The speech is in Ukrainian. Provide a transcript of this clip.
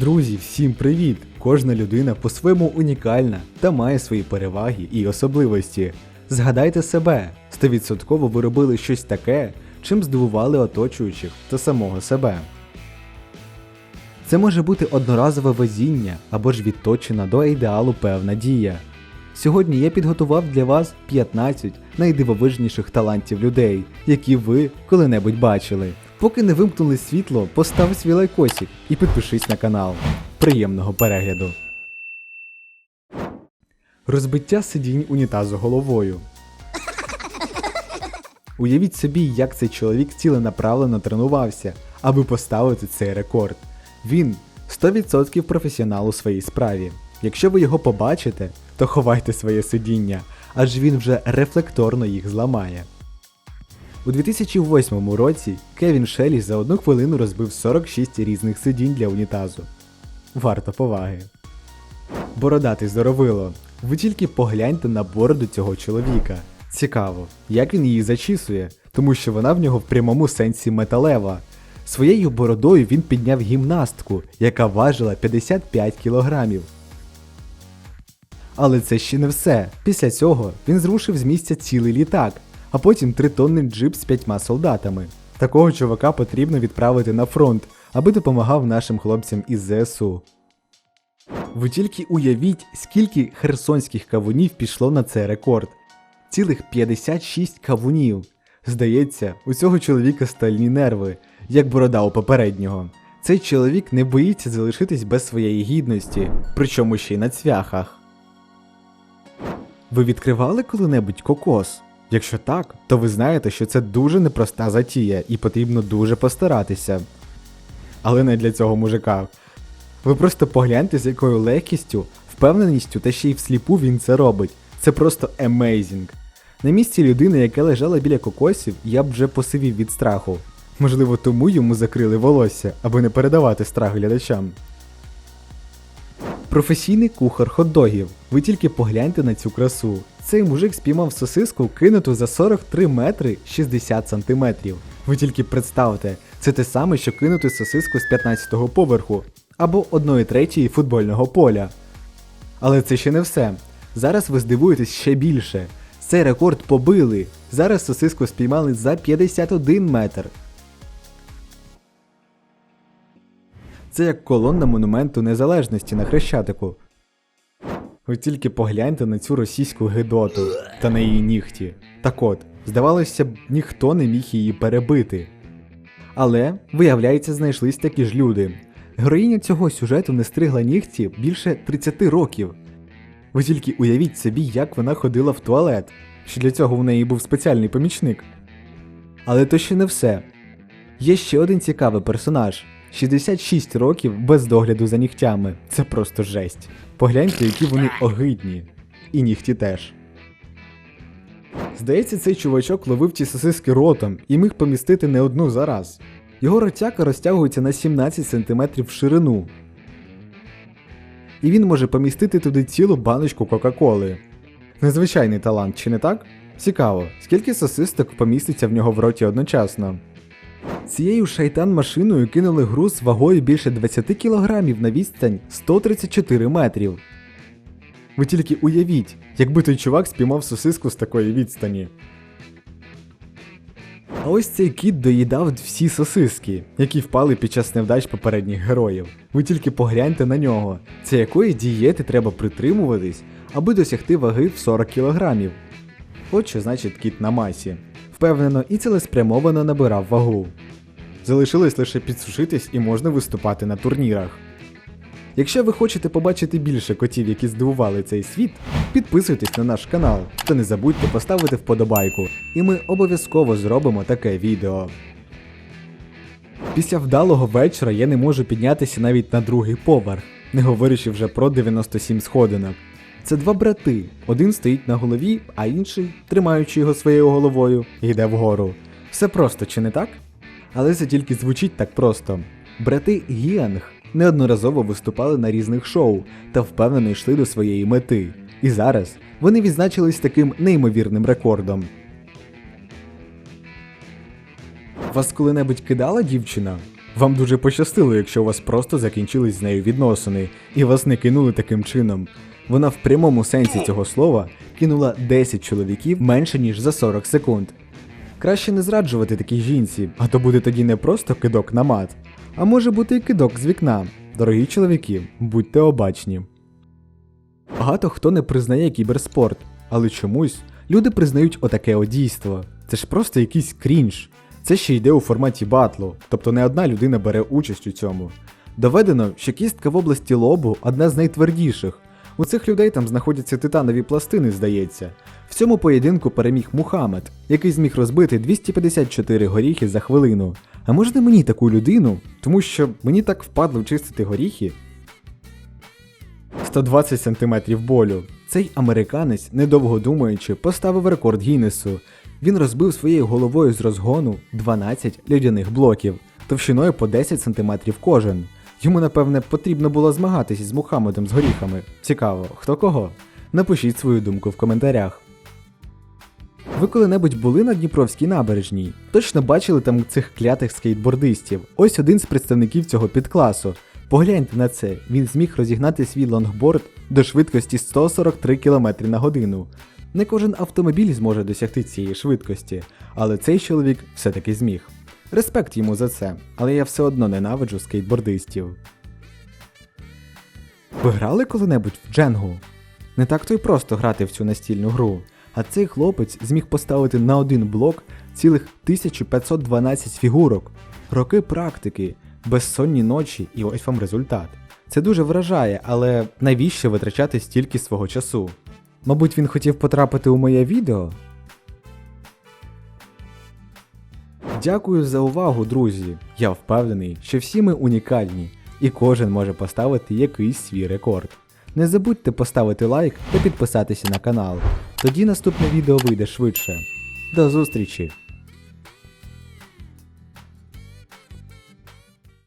Друзі, всім привіт! Кожна людина по-своєму унікальна та має свої переваги і особливості. Згадайте себе, 100% ви робили щось таке, чим здивували оточуючих та самого себе. Це може бути одноразове везіння або ж відточена до ідеалу певна дія. Сьогодні я підготував для вас 15 найдивовижніших талантів людей, які ви коли-небудь бачили. Поки не вимкнули світло, постав свій лайкосик і підпишись на канал. Приємного перегляду. Розбиття сидінь унітазу головою. Уявіть собі, як цей чоловік ціленаправленно тренувався, аби поставити цей рекорд. Він 100% професіонал у своїй справі. Якщо ви його побачите, то ховайте своє сидіння, аж він вже рефлекторно їх зламає. У 2008 році Кевін Шелі за одну хвилину розбив 46 різних сидінь для унітазу. Варто поваги. Бородатий здоровило. Ви тільки погляньте на бороду цього чоловіка. Цікаво, як він її зачісує, тому що вона в нього в прямому сенсі металева. Своєю бородою він підняв гімнастку, яка важила 55 кілограмів. Але це ще не все. Після цього він зрушив з місця цілий літак, а потім тритонний джип з п'ятьма солдатами. Такого чувака потрібно відправити на фронт, аби допомагав нашим хлопцям із ЗСУ. Ви тільки уявіть, скільки херсонських кавунів пішло на цей рекорд. Цілих 56 кавунів. Здається, у цього чоловіка стальні нерви, як борода у попереднього. Цей чоловік не боїться залишитись без своєї гідності, причому ще й на цвяхах. Ви відкривали коли-небудь кокос? Якщо так, то ви знаєте, що це дуже непроста затія і потрібно дуже постаратися. Але не для цього мужика. Ви просто погляньте, з якою легкістю, впевненістю та ще й всліпу він це робить. Це просто емейзінг. На місці людини, яка лежала біля кокосів, я б вже посивів від страху. Можливо, тому йому закрили волосся, аби не передавати страх глядачам. Професійний кухар хот-догів. Ви тільки погляньте на цю красу. Цей мужик спіймав сосиску, кинуту за 43 метри 60 сантиметрів. Ви тільки представте, це те саме, що кинути сосиску з 15-го поверху або 1 третьої футбольного поля. Але це ще не все. Зараз ви здивуєтесь ще більше. Цей рекорд побили. Зараз сосиску спіймали за 51 метр. Це як колонна монументу незалежності на Хрещатику. Ви тільки погляньте на цю російську гидоту та на її нігті. Так от, здавалося б, ніхто не міг її перебити. Але, виявляється, знайшлись такі ж люди. Героїня цього сюжету не стригла нігті більше 30 років. Ви тільки уявіть собі, як вона ходила в туалет, що для цього в неї був спеціальний помічник. Але то ще не все. Є ще один цікавий персонаж. 66 років без догляду за нігтями. Це просто жесть. Погляньте, які вони огидні. І нігті теж. Здається, цей чувачок ловив ті сосиски ротом і міг помістити не одну за раз. Його ротяка розтягується на 17 см в ширину. І він може помістити туди цілу баночку Кока-Коли. Незвичайний талант, чи не так? Цікаво, скільки сосисток поміститься в нього в роті одночасно. Цією шайтан машиною кинули груз вагою більше 20 кг на відстань 134 метрів. Ви тільки уявіть, якби той чувак спіймав сосиску з такої відстані. А ось цей кіт доїдав всі сосиски, які впали під час невдач попередніх героїв. Ви тільки погляньте на нього. Це якої дієти треба притримуватись, аби досягти ваги в 40 кілограмів. От що значить кіт на масі. Впевнено і цілеспрямовано набирав вагу. Залишилось лише підсушитись і можна виступати на турнірах. Якщо ви хочете побачити більше котів, які здивували цей світ, підписуйтесь на наш канал та не забудьте поставити вподобайку, і ми обов'язково зробимо таке відео. Після вдалого вечора я не можу піднятися навіть на другий поверх, не говорячи вже про 97 сходинок. Це два брати. Один стоїть на голові, а інший, тримаючи його своєю головою, йде вгору. Все просто, чи не так? Але це тільки звучить так просто. Брати Гіанг неодноразово виступали на різних шоу та впевнено йшли до своєї мети. І зараз вони відзначились таким неймовірним рекордом. Вас коли-небудь кидала дівчина? Вам дуже пощастило, якщо у вас просто закінчились з нею відносини, і вас не кинули таким чином. Вона в прямому сенсі цього слова кинула 10 чоловіків менше ніж за 40 секунд. Краще не зраджувати такій жінці, а то буде тоді не просто кидок на мат, а може бути і кидок з вікна. Дорогі чоловіки, будьте обачні. Багато хто не признає кіберспорт, але чомусь люди признають отаке одійство. Це ж просто якийсь крінж. Це ще йде у форматі батлу, тобто не одна людина бере участь у цьому. Доведено, що кістка в області лобу одна з найтвердіших. У цих людей там знаходяться титанові пластини, здається. В цьому поєдинку переміг Мухаммед, який зміг розбити 254 горіхи за хвилину. А можна мені таку людину? Тому що мені так впадло чистити горіхи. 120 см болю. Цей американець, недовго думаючи, поставив рекорд Гіннесу. Він розбив своєю головою з розгону 12 льодяних блоків, товщиною по 10 см кожен. Йому, напевне, потрібно було змагатися з Мухаммедом з горіхами. Цікаво, хто кого? Напишіть свою думку в коментарях. Ви коли-небудь були на Дніпровській набережній? Точно бачили там цих клятих скейтбордистів. Ось один з представників цього підкласу. Погляньте на це, він зміг розігнати свій лонгборд до швидкості 143 км на годину. Не кожен автомобіль зможе досягти цієї швидкості, але цей чоловік все-таки зміг. Респект йому за це, але я все одно ненавиджу скейтбордистів. Ви грали коли-небудь в Дженгу? Не так то й просто грати в цю настільну гру. А цей хлопець зміг поставити на один блок цілих 1512 фігурок, роки практики, безсонні ночі, і ось вам результат. Це дуже вражає, але навіщо витрачати стільки свого часу? Мабуть, він хотів потрапити у моє відео? Дякую за увагу, друзі. Я впевнений, що всі ми унікальні, і кожен може поставити якийсь свій рекорд. Не забудьте поставити лайк та підписатися на канал. Тоді наступне відео вийде швидше. До зустрічі!